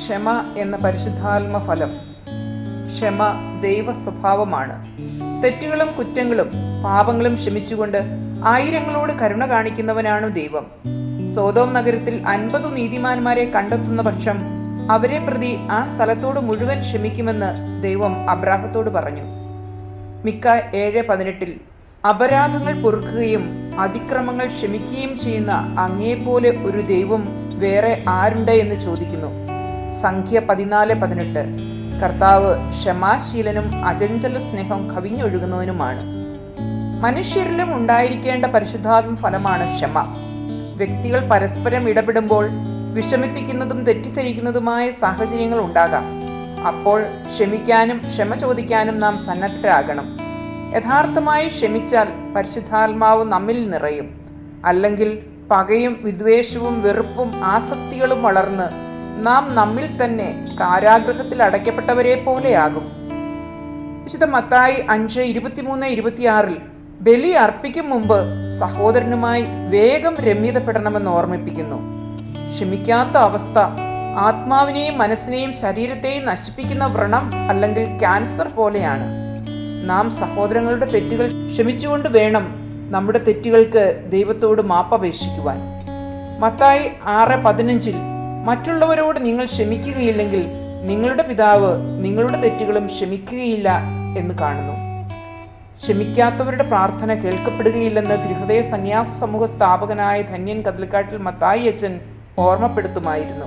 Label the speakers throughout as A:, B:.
A: ക്ഷമ എന്ന പരിശുദ്ധാത്മ ഫലം ക്ഷമ ദൈവ സ്വഭാവമാണ് തെറ്റുകളും കുറ്റങ്ങളും പാപങ്ങളും ക്ഷമിച്ചുകൊണ്ട് ആയിരങ്ങളോട് കരുണ കാണിക്കുന്നവനാണ് ദൈവം. സോതോം നഗരത്തിൽ അൻപത് നീതിമാന്മാരെ കണ്ടെത്തുന്ന പക്ഷം അവരെ പ്രതി ആ സ്ഥലത്തോട് മുഴുവൻ ക്ഷമിക്കുമെന്ന് ദൈവം അബ്രാഹത്തോട് പറഞ്ഞു. മിക്ക ഏഴ് പതിനെട്ടിൽ അപരാധങ്ങൾ പൊറുക്കുകയും അതിക്രമങ്ങൾ ക്ഷമിക്കുകയും ചെയ്യുന്ന അങ്ങേപോലെ ഒരു ദൈവം വേറെ ആരുണ്ട് എന്ന് ചോദിക്കുന്നു. സംഖ്യ പതിനാല് പതിനെട്ട്. കർത്താവ് ക്ഷമാശീലനും അചഞ്ചല സ്നേഹം കവിഞ്ഞൊഴുകുന്നവനുമാണ്. മനുഷ്യരിലും ഉണ്ടായിരിക്കേണ്ട പരിശുദ്ധാത്മ ഫലമാണ് ക്ഷമ. വ്യക്തികൾ പരസ്പരം ഇടപെടുമ്പോൾ വിഷമിപ്പിക്കുന്നതും തെറ്റിദ്ധരിക്കുന്നതുമായ സാഹചര്യങ്ങൾ ഉണ്ടാകാം. അപ്പോൾ ക്ഷമിക്കാനും ക്ഷമ ചോദിക്കാനും നാം സന്നദ്ധരാകണം. യഥാർത്ഥമായി ക്ഷമിച്ചാൽ പരിശുദ്ധാത്മാവ് നമ്മിൽ നിറയും. അല്ലെങ്കിൽ പകയും വിദ്വേഷവും വെറുപ്പും ആസക്തികളും വളർന്ന് നാം നമ്മിൽ തന്നെ കാരാഗ്രഹത്തിൽ അടയ്ക്കപ്പെട്ടവരെ പോലെയാകും. വിശുദ്ധ മത്തായി അഞ്ച് ഇരുപത്തിമൂന്ന് ഇരുപത്തിയാറിൽ ബലി അർപ്പിക്കും മുമ്പ് സഹോദരനുമായി വേഗം രമ്യതപ്പെടണമെന്ന് ഓർമ്മിപ്പിക്കുന്നു. ക്ഷമിക്കാത്ത അവസ്ഥ ആത്മാവിനെയും മനസ്സിനെയും ശരീരത്തെയും നശിപ്പിക്കുന്ന വ്രണം അല്ലെങ്കിൽ ക്യാൻസർ പോലെയാണ്. നാം സഹോദരങ്ങളുടെ തെറ്റുകൾ ക്ഷമിച്ചുകൊണ്ട് വേണം നമ്മുടെ തെറ്റുകൾക്ക് ദൈവത്തോട് മാപ്പപേക്ഷിക്കുവാൻ. മത്തായി ആറ് പതിനഞ്ചിൽ മറ്റുള്ളവരോട് നിങ്ങൾ ക്ഷമിക്കുകയില്ലെങ്കിൽ നിങ്ങളുടെ പിതാവ് നിങ്ങളുടെ തെറ്റുകളും ക്ഷമിക്കുകയില്ല എന്ന് കാണുന്നു. ക്ഷമിക്കാത്തവരുടെ പ്രാർത്ഥന കേൾക്കപ്പെടുകയില്ലെന്ന് തിരുഹൃദയ സന്യാസ സമൂഹ സ്ഥാപകനായ ധന്യൻ കതിൽക്കാട്ടിൽ മത്തായി അച്ഛൻ ഓർമ്മപ്പെടുത്തുമായിരുന്നു.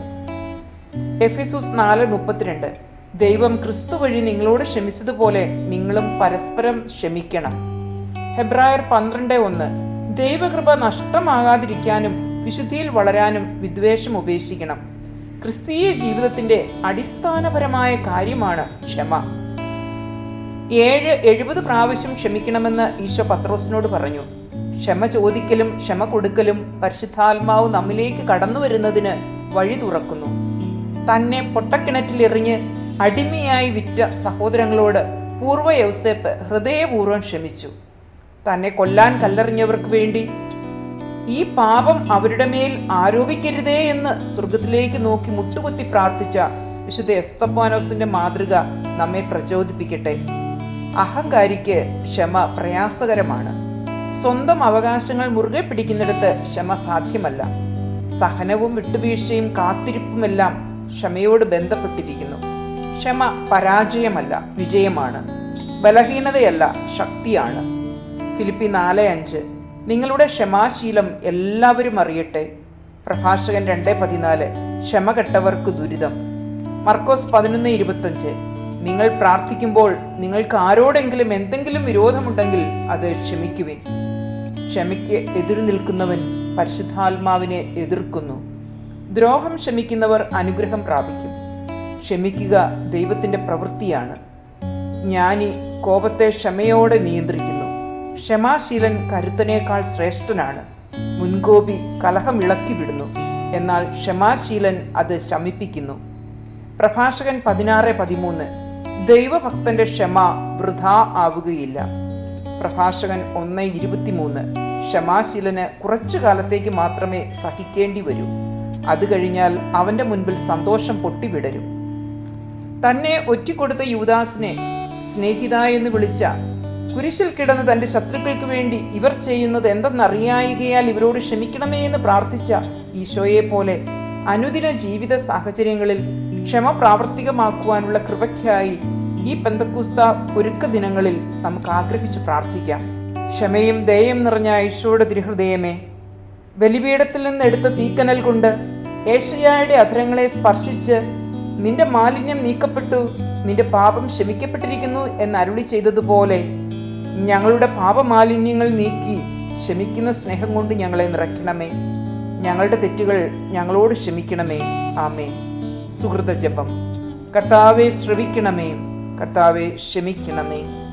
A: എഫിസുസ് നാല് മുപ്പത്തിരണ്ട് ദൈവം ക്രിസ്തു വഴി നിങ്ങളോട് ക്ഷമിച്ചതുപോലെ നിങ്ങളും പരസ്പരം ക്ഷമിക്കണം. ഹെബ്രായർ പന്ത്രണ്ട് ഒന്ന്. ദൈവകൃപ നഷ്ടമാകാതിരിക്കാനും വിശുദ്ധിയിൽ വളരാനും വിദ്വേഷം ഉപേക്ഷിക്കണം. ക്രിസ്തീയ ജീവിതത്തിന്റെ അടിസ്ഥാനപരമായ കാര്യമാണ് ക്ഷമ. ഏഴ് എഴുപത് പ്രാവശ്യം ക്ഷമിക്കണമെന്ന് ഈശോ പത്രോസിനോട് പറഞ്ഞു. ക്ഷമ ചോദിക്കലും ക്ഷമ കൊടുക്കലും പരിശുദ്ധാത്മാവ് നമ്മിലേക്ക് കടന്നു വരുന്നതിന് വഴി തുറക്കുന്നു. തന്നെ പൊട്ടക്കിണറ്റിൽ എറിഞ്ഞ് അടിമയായി വിറ്റ സഹോദരങ്ങളോട് പൂർവ യൗസേപ്പ് ഹൃദയപൂർവം ക്ഷമിച്ചു. തന്നെ കൊല്ലാൻ കല്ലെറിഞ്ഞവർക്ക് വേണ്ടി ഈ പാപം അവരുടെ മേൽ ആരോപിക്കരുതേ എന്ന് സ്വർഗത്തിലേക്ക് നോക്കി മുട്ടുകുത്തി പ്രാർത്ഥിച്ച വിശുദ്ധ എസ്തപ്പാനോസിന്റെ മാതൃക നമ്മെ പ്രചോദിപ്പിക്കട്ടെ. അഹങ്കാരിക്ക് ക്ഷമ പ്രയാസകരമാണ്. സ്വന്തം അവകാശങ്ങൾ മുറുകെ പിടിക്കുന്നിടത്ത് ക്ഷമ സാധ്യമല്ല. സഹനവും വിട്ടുവീഴ്ചയും കാത്തിരിപ്പുമെല്ലാം ക്ഷമയോട് ബന്ധപ്പെട്ടിരിക്കുന്നു. ക്ഷമ പരാജയമല്ല വിജയമാണ്. ബലഹീനതയല്ല ശക്തിയാണ്. ഫിലിപ്പി നാല് അഞ്ച്. നിങ്ങളുടെ ക്ഷമാശീലം എല്ലാവരും അറിയട്ടെ. പ്രഭാഷകൻ രണ്ട് പതിനാല്. ക്ഷമ കെട്ടവർക്ക് ദുരിതം. മർക്കോസ് പതിനൊന്ന് ഇരുപത്തഞ്ച്. നിങ്ങൾ പ്രാർത്ഥിക്കുമ്പോൾ നിങ്ങൾക്ക് ആരോടെങ്കിലും എന്തെങ്കിലും വിരോധമുണ്ടെങ്കിൽ അത് ക്ഷമിക്കുവിൻ. ക്ഷമയ്ക്ക് എതിർ നിൽക്കുന്നവൻ പരിശുദ്ധാത്മാവിനെ എതിർക്കുന്നു. ദ്രോഹം ക്ഷമിക്കുന്നവർ അനുഗ്രഹം പ്രാപിക്കും. ക്ഷമിക്കുക ദൈവത്തിന്റെ പ്രവൃത്തിയാണ്. ജ്ഞാനി കോപത്തെ ക്ഷമയോടെ നിയന്ത്രിക്കുന്നു. ക്ഷമാശീലൻ കരുത്തനേക്കാൾ ശ്രേഷ്ഠനാണ്. മുൻകോപി കലഹം ഇളക്കി വിടുന്നു. എന്നാൽ ക്ഷമാശീലൻ അത് ശമിപ്പിക്കുന്നു. പ്രഭാഷകൻ പതിനാറ് പതിമൂന്ന്. ദൈവഭക്തന്റെ ക്ഷമ വൃഥാ ആവുകയില്ല. പ്രഭാഷകൻ ഒന്ന് ഇരുപത്തിമൂന്ന്. ക്ഷമാശീലന് കുറച്ചു കാലത്തേക്ക് മാത്രമേ സഹിക്കേണ്ടി വരൂ. അത് കഴിഞ്ഞാൽ അവന്റെ മുൻപിൽ സന്തോഷം പൊട്ടിവിടരും. തന്നെ ഒറ്റിക്കൊടുത്ത യൂദാസിനെ സ്നേഹിത എന്ന് വിളിച്ച കുരിശിൽ കിടന്ന് തന്റെ ശത്രുക്കൾക്ക് വേണ്ടി ഇവർ ചെയ്യുന്നത് എന്തെന്നറിയായികയാൽ ഇവരോട് ക്ഷമിക്കണമേ എന്ന് പ്രാർത്ഥിച്ച ഈശോയെ പോലെ അനുദിന ജീവിത സാഹചര്യങ്ങളിൽ ക്ഷമ പ്രാവർത്തികമാക്കുവാനുള്ള കൃപയ്ക്കായി ഈ പെന്തക്കൂസ്ത ഒരുക്ക ദിനങ്ങളിൽ നമുക്ക് ആഗ്രഹിച്ച് പ്രാർത്ഥിക്കാം. ക്ഷമയും ദയയും നിറഞ്ഞ ഈശോയുടെ തിരുഹൃദയമേ ബലിപീഠത്തിൽ നിന്ന് എടുത്ത തീക്കനൽ കൊണ്ട് ഏഷ്യയുടെ അധരങ്ങളെ സ്പർശിച്ച് നിന്റെ മാലിന്യം നീക്കപ്പെട്ടു നിന്റെ പാപം ക്ഷമിക്കപ്പെട്ടിരിക്കുന്നു എന്ന് അരുളി ചെയ്തതുപോലെ ഞങ്ങളുടെ പാപമാലിന്യങ്ങൾ നീക്കി ക്ഷമിക്കുന്ന സ്നേഹം കൊണ്ട് ഞങ്ങളെ നിറയ്ക്കണമേ. ഞങ്ങളുടെ തെറ്റുകൾ ഞങ്ങളോട് ക്ഷമിക്കണമേ. ആമേ സുഹൃത ജപം കർത്താവെ ശ്രവിക്കണമേ. കർത്താവെ ക്ഷമിക്കണമേ.